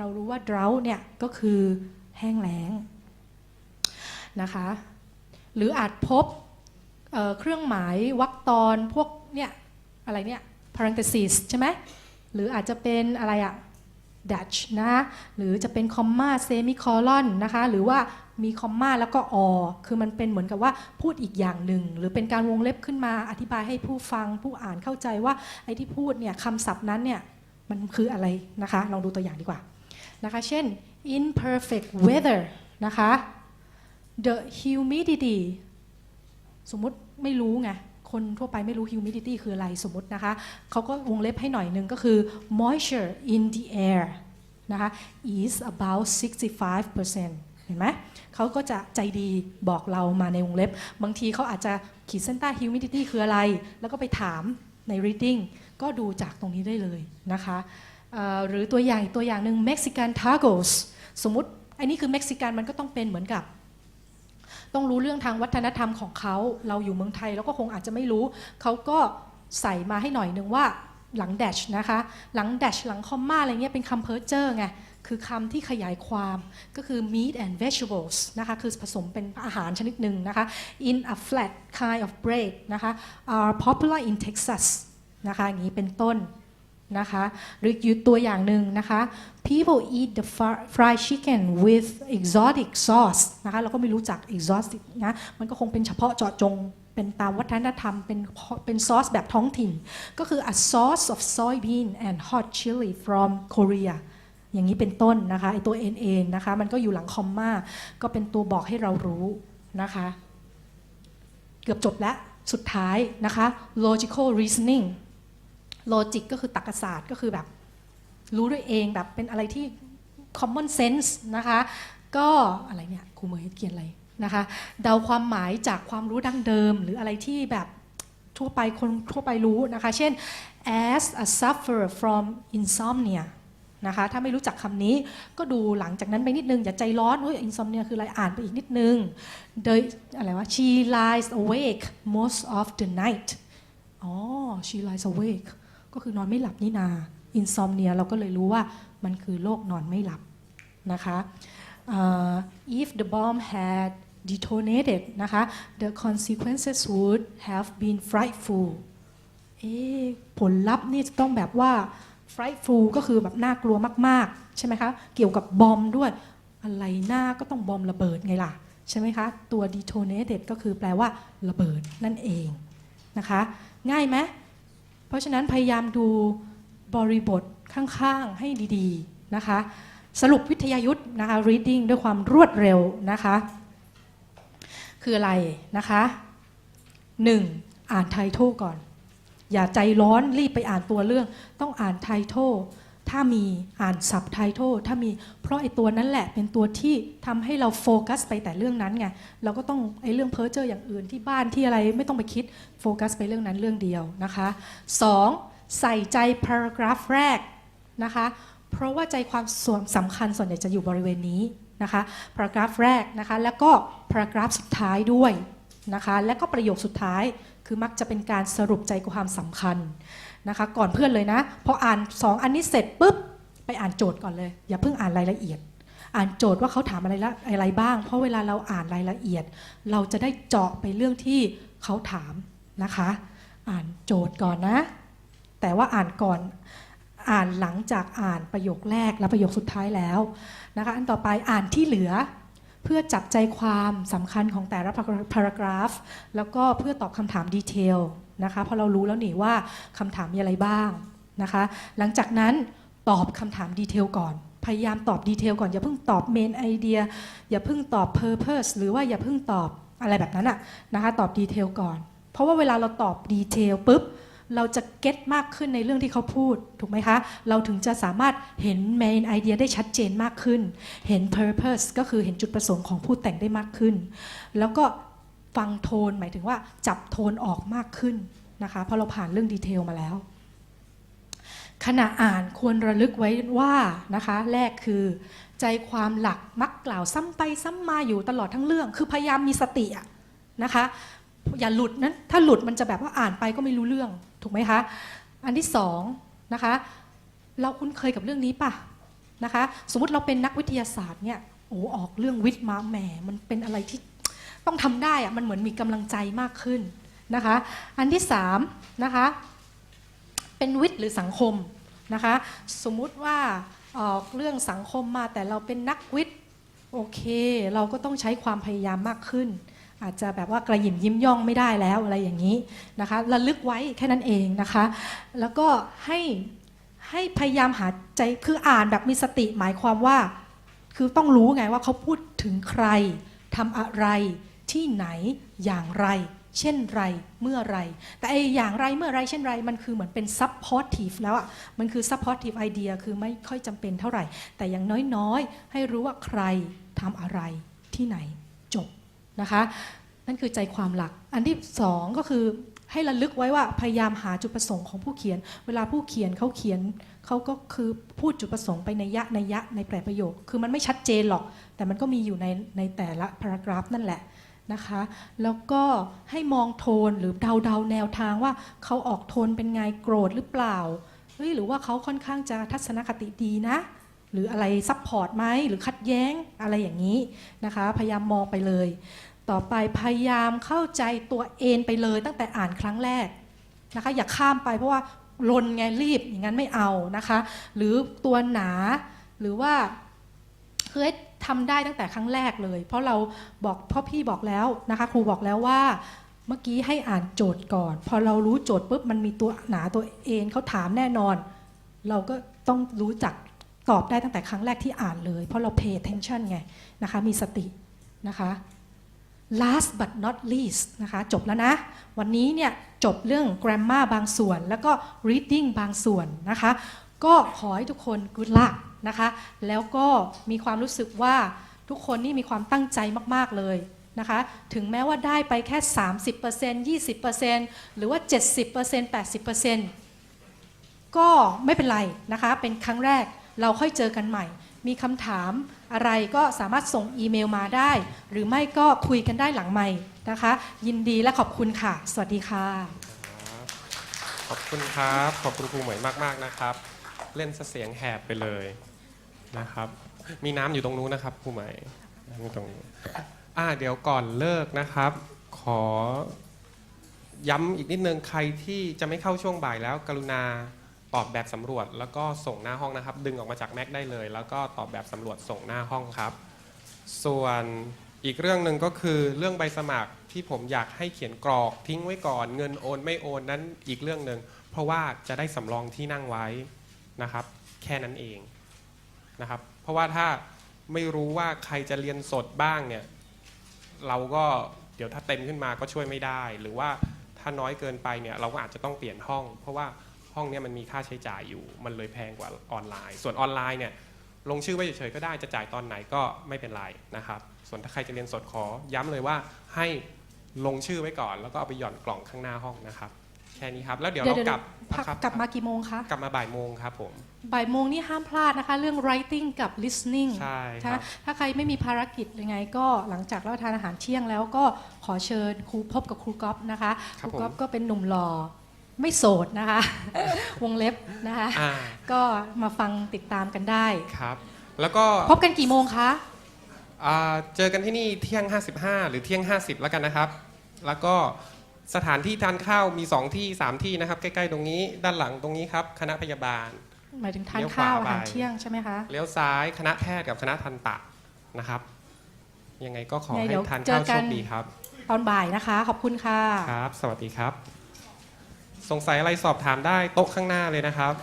เรารู้ว่า drought เนี่ยก็คือแห้งแล้งนะคะ หรืออาจพบเเครื่องหมายวรรคตอนพวกเนี่ยอะไรเนี่ย parenthesis ใช่ไหมหรืออาจจะเป็นอะไรอะ dash นะหรือจะเป็นคอมมาเซมิคอลอนนะคะหรือว่ามีคอมมาแล้วก็อคือมันเป็นเหมือนกับว่าพูดอีกอย่างหนึ่ง หรือเป็นการวงเล็บขึ้นมาอธิบายให้ผู้ฟังผู้อ่านเข้าใจว่าไอ้ที่พูดเนี่ยคำศัพท์นั้นเนี่ยมันคืออะไรนะคะ ลองดูตัวอย่างดีกว่า นะคะเช่น imperfect weather นะคะ the humidity สมมุติไม่รู้ไง คนทั่วไปไม่รู้ humidity คืออะไรสมมตินะคะ เขาก็วงเล็บให้หน่อยนึงก็คือ moisture in the air นะคะ is about 65%เห็นไหม เขาก็จะใจดีบอกเรามาในวงเล็บ บางทีเขาอาจจะขีดเส้นใต้ humidity คืออะไร แล้วก็ไปถามใน reading ก็ดูจากตรงนี้ได้เลยนะคะ หรือตัวอย่างอีกตัวอย่างหนึ่ง Mexican tacos สมมติอันนี้คือเม็กซิกันมันก็ต้องเป็นเหมือนกับ ต้องรู้เรื่องทางวัฒนธรรมของเขาเราอยู่เมืองไทยแล้วก็คงอาจจะไม่รู้ เขาก็ใส่มาให้หน่อยหนึ่งว่าหลัง dash นะคะ หลัง dash หลังคอมมาอะไรเงี้ยเป็นคำเพ้อเจ้อไงคือคำที่ขยายความก็คือ meat and vegetables นะคะ คือผสมเป็นอาหารชนิดหนึ่งนะคะ in a flat kind of bread นะคะ are popular in Texas นะคะอย่างนี้เป็นต้น นะคะหรืออยู่ตัวอย่างหนึ่งนะคะ people eat the fried chicken with exotic sauce นะคะเราก็ไม่รู้จัก exotic นะมันก็คงเป็นเฉพาะเจาะจงเป็นตามวัฒนธรรมเป็นเป็นซอสแบบท้องถิ่น ก็คือ a sauce of soybean and hot chili from Korea อย่างนี้เป็นต้นนะคะไอตัว NN นะคะมันก็อยู่หลังคอมมาก็เป็นตัวบอกให้เรารู้นะคะ เกือบจบแล้ว สุดท้ายนะคะ logical reasoning logic ก็คือตรรกศาสตร์ก็คือแบบรู้ด้วยเองแบบเป็นอะไรที่ common sense นะคะ ก็อะไรเนี่ยครูเมย์เขียนอะไรนะคะ เดาความหมายจากความรู้ดั้งเดิม หรืออะไรที่แบบทั่วไปคนทั่วไปรู้นะคะ เช่น as a sufferer from insomnia นะคะ ถ้าไม่รู้จักคำนี้ก็ดูหลังจากนั้นไปนิดนึง อย่าใจร้อนเฮ้ย insomnia คืออะไร อ่านไปอีกนิดนึง โดยอะไรวะ she lies awake most of the night อ๋อ she lies awake ก็คือนอนไม่หลับนี่นา insomnia เราก็เลยรู้ว่ามันคือโรคนอนไม่หลับนะคะเอ่อ if the bomb had detonated นะคะ the consequences would have been frightful เอ๊ผลลัพธ์นี่จะต้องแบบว่า frightful ก็คือแบบน่ากลัวมาก ๆ ใช่ไหมคะ เกี่ยวกับบอมด้วย อะไรหน้าก็ต้องบอมระเบิดไงล่ะ ใช่ไหมคะ ตัว detonated ก็คือแปลว่าระเบิดนั่นเองนะคะ ง่ายไหม เพราะฉะนั้นพยายามดูบริบทข้างๆให้ดีๆนะคะ สรุปวิทยายุทธ์นะคะ reading ด้วยความรวดเร็วนะคะ คืออะไรนะคะ 1. อ่านไททลก่อน อย่าใจร้อนรีบไปอ่านตัวเรื่อง ต้องอ่านไททล ถ้ามีอ่านสับไททลถ้ามีเพราะไอ้ตัวนั้นแหละเป็นตัวที่ทำให้เราโฟกัสไปแต่เรื่องนั้นไงเราก็ต้องไอ้เรื่องเพ้อเจออย่างอื่นที่บ้านที่อะไรไม่ต้องไปคิดโฟกัสไปเรื่องนั้นเรื่องเดียวนะคะ 2. ใส่ใจ paragraph แรกนะคะเพราะว่าใจความส่วนสำคัญส่วนใหญ่จะอยู่บริเวณนี้นะคะ paragraph แรกนะคะแล้วก็ paragraph สุดท้ายด้วยนะคะและก็ประโยคสุดท้าย คือมักจะเป็นการสรุปใจความสำคัญนะคะ ก่อนเพื่อนเลยนะพออ่าน 2 อันนี้เสร็จปุ๊บไปอ่านโจทย์ก่อนเลย อย่าเพิ่งอ่านรายละเอียด อ่านโจทย์ว่าเขาถามอะไรละอะไรบ้าง เพราะเวลาเราอ่านรายละเอียด เราจะได้เจาะไปเรื่องที่เขาถามนะคะ อ่านโจทย์ก่อนนะ แต่ว่าอ่านก่อนอ่านหลังจากอ่านประโยคแรกและประโยคสุดท้ายแล้วนะคะ อันต่อไปอ่านที่เหลือ เพื่อจับใจความสำคัญของแต่ละ paragraph แล้วก็เพื่อตอบคำถามดีเทลนะคะเพราะเรารู้แล้วนี่ว่าคำถามมีอะไรบ้างนะคะ หลังจากนั้นตอบคำถามดีเทลก่อน พยายามตอบดีเทลก่อน อย่าเพิ่งตอบเมนไอเดียอย่าเพิ่งตอบ purpose หรือว่าอย่าเพิ่งตอบอะไรแบบนั้นอะนะคะ ตอบดีเทลก่อน เพราะว่าเวลาเราตอบดีเทลปุ๊บ เราจะเก็ตมากขึ้นในเรื่องที่เขาพูดถูกไหมคะ เราถึงจะสามารถเห็น main idea ได้ชัดเจนมากขึ้น เห็น purpose ก็คือเห็นจุดประสงค์ของผู้แต่งได้มากขึ้น แล้วก็ฟังโทนหมายถึงว่าจับโทนออกมากขึ้นนะคะเพราะเราผ่านเรื่องดีเทลมาแล้วขณะอ่านควรระลึกไว้ว่านะคะแรกคือใจความหลักมักกล่าวซ้ำไปซ้ำมาอยู่ตลอดทั้งเรื่อง คือพยายามมีสติอะนะคะ อย่าหลุดนะถ้าหลุดมันจะแบบว่าอ่านไปก็ไม่รู้เรื่อง ถูกไหมคะ อันที่สองนะคะเราคุ้นเคยกับเรื่องนี้ปะนะคะสมมติเราเป็นนักวิทยาศาสตร์เนี่ยโอ้ออกเรื่องวิทย์มาแหมมันเป็นอะไรที่ต้องทำได้อะมันเหมือนมีกำลังใจมากขึ้นนะคะอันที่สามนะคะเป็นวิทย์หรือสังคมนะคะสมมุติว่าออกเรื่องสังคมมาแต่เราเป็นนักวิทย์โอเค เราก็ต้องใช้ความพยายามมากขึ้น อาจจะแบบว่ากระหยิมยิ้มย่องไม่ได้แล้วอะไรอย่างนี้นะคะระลึกไว้แค่นั้นเองนะคะ แล้วก็ให้ให้พยายามหาใจคืออ่านแบบมีสติหมายความว่า คือต้องรู้ไงว่าเขาพูดถึงใครทำอะไรที่ไหนอย่างไร เช่นไรเมื่อไร แต่ไออย่างไรเมื่อไรเช่นไร มันคือเหมือนเป็น supportive แล้วอะมันคือ supportive idea คือไม่ค่อยจำเป็นเท่าไหร่ แต่อย่างน้อยๆ ให้รู้ว่าใครทำอะไรที่ไหนจบ นะคะ นั่นคือใจความหลัก อันที่สองก็คือให้ระลึกไว้ว่าพยายามหาจุดประสงค์ของผู้เขียน เวลาผู้เขียนเขาเขียนเขาก็คือพูดจุดประสงค์ไปในยะในยะในแปลประโยค คือมันไม่ชัดเจนหรอก แต่มันก็มีอยู่ในในแต่ละพารากราฟนั่นแหละนะคะ แล้วก็ให้มองโทนหรือเดาเดาแนวทางว่าเขาออกโทนเป็นไงโกรธหรือเปล่าเฮ้ยหรือว่าเขาค่อนข้างจะทัศนคติดีนะ หรืออะไรซับพอร์ตไหมหรือขัดแย้งอะไรอย่างนี้นะคะ พยายามมองไปเลย ต่อไปพยายามเข้าใจตัวเองไปเลย ตั้งแต่อ่านครั้งแรกนะคะอย่าข้ามไปเพราะว่าลนไงรีบอย่างนั้นไม่เอานะคะ หรือตัวหนาหรือว่าคือให้ทำได้ตั้งแต่ครั้งแรกเลย เพราะเราบอกพ่อพี่บอกแล้วนะคะ ครูบอกแล้วว่าเมื่อกี้ให้อ่านโจทย์ก่อน พอเรารู้โจทย์ปุ๊บมันมีตัวหนาตัวเองเขาถามแน่นอน เราก็ต้องรู้จัก ตอบได้ตั้งแต่ครั้งแรกที่อ่านเลย เพราะเรา pay attention ไงนะคะ มีสตินะคะ last but not least นะคะ จบแล้วนะ วันนี้เนี่ยจบเรื่อง grammar บางส่วน แล้วก็ reading บางส่วนนะคะ ก็ขอให้ทุกคน good luck นะคะ แล้วก็มีความรู้สึกว่าทุกคนนี่มีความตั้งใจมาก ๆ เลยนะคะ ถึงแม้ว่าได้ไปแค่ 30% 20%หรือว่า 70% 80%ก็ไม่เป็นไรนะคะ เป็นครั้งแรก เราค่อยเจอกันใหม่ มีคำถามอะไรก็สามารถส่งอีเมลมาได้ หรือไม่ก็คุยกันได้หลังใหม่นะคะ ยินดีและขอบคุณค่ะ สวัสดีค่ะ ขอบคุณครับ ขอบคุณครูเหมยมาก ๆ นะครับ เล่นเสียงแหบไปเลยนะครับ มีน้ำอยู่ตรงนู้นนะครับครูเหมยน้ำอยู่ตรงนู้นอ่าเดี๋ยวก่อนเลิกนะครับ ขอย้ำอีกนิดนึงใครที่จะไม่เข้าช่วงบ่ายแล้วกรุณา ตอบแบบสำรวจแล้วก็ส่งหน้าห้องนะครับ ดึงออกมาจากแม็กได้เลย แล้วก็ตอบแบบสำรวจส่งหน้าห้องครับ ส่วนอีกเรื่องหนึ่งก็คือเรื่องใบสมัครที่ผมอยากให้เขียนกรอกทิ้งไว้ก่อน เงินโอนไม่โอนนั้นอีกเรื่องหนึ่งเพราะว่าจะได้สำรองที่นั่งไว้นะครับ แค่นั้นเองนะครับ เพราะว่าถ้าไม่รู้ว่าใครจะเรียนสดบ้างเนี่ยเราก็เดี๋ยวถ้าเต็มขึ้นมาก็ช่วยไม่ได้ หรือว่าถ้าน้อยเกินไปเนี่ยเราก็อาจจะต้องเปลี่ยนห้อง เพราะว่า ห้องเนี้มันมีค่าใช้จ่ายอยู่ มันเลยแพงกว่าออนไลน์ ส่วนออนไลน์เนี่ยลงชื่อไว้เฉยๆก็ได้จะจ่ายตอนไหนก็ไม่เป็นไรนะครับ ส่วนถ้าใครจะเรียนสดขอย้ำเลยว่าให้ลงชื่อไว้ก่อน แล้วก็เอาไปหย่อนกล่องข้างหน้าห้องนะครับ แค่นี้ครับ แล้วเดี๋ยวเดี๋ยวเราเดี๋ยวกลับพักครับกลับมากี่โมงคะกลับมาบ่ายโมงครับผมบ่ายโมงนี่ห้ามพลาดนะคะ เรื่อง writing กับ listening ใช่คถ้ารับถ้าใครไม่มีภารกิจยังไง ก็หลังจากรับประทานอาหารเที่ยงแล้วก็ขอเชิญครูพบกับครูก๊อฟนะคะครับครูก๊อฟผมก็เป็นหนุ่มหล่อ ไม่โสดนะคะ วงเล็บนะคะ อ่าก็มาฟังติดตามกันได้ ครับ แล้วก็พบกันกี่โมงคะ อ่าเจอกันที่นี่เที่ยง 55 หรือเที่ยง 50 แล้วกันนะครับ แล้วก็สถานที่ทานข้าวมี 2 ที่ 3 ที่นะครับ ใกล้ๆ ตรงนี้ด้านหลังตรงนี้ครับ คณะพยาบาล หมายถึงทานเลี้ยวขวาข้าวอาไปหารเที่ยงใช่ไหมคะเลี้ยวซ้ายคณะแพทย์กับคณะทันตะนะครับ ยังไงก็ขอไงให้เดี๋ยวทานเจข้าอวกัโชนคดีครับ ตอนบ่ายนะคะ ขอบคุณค่ะ ครับ สวัสดีครับ สงสัยอะไรสอบถามได้โต๊ะข้างหน้าเลยนะครับ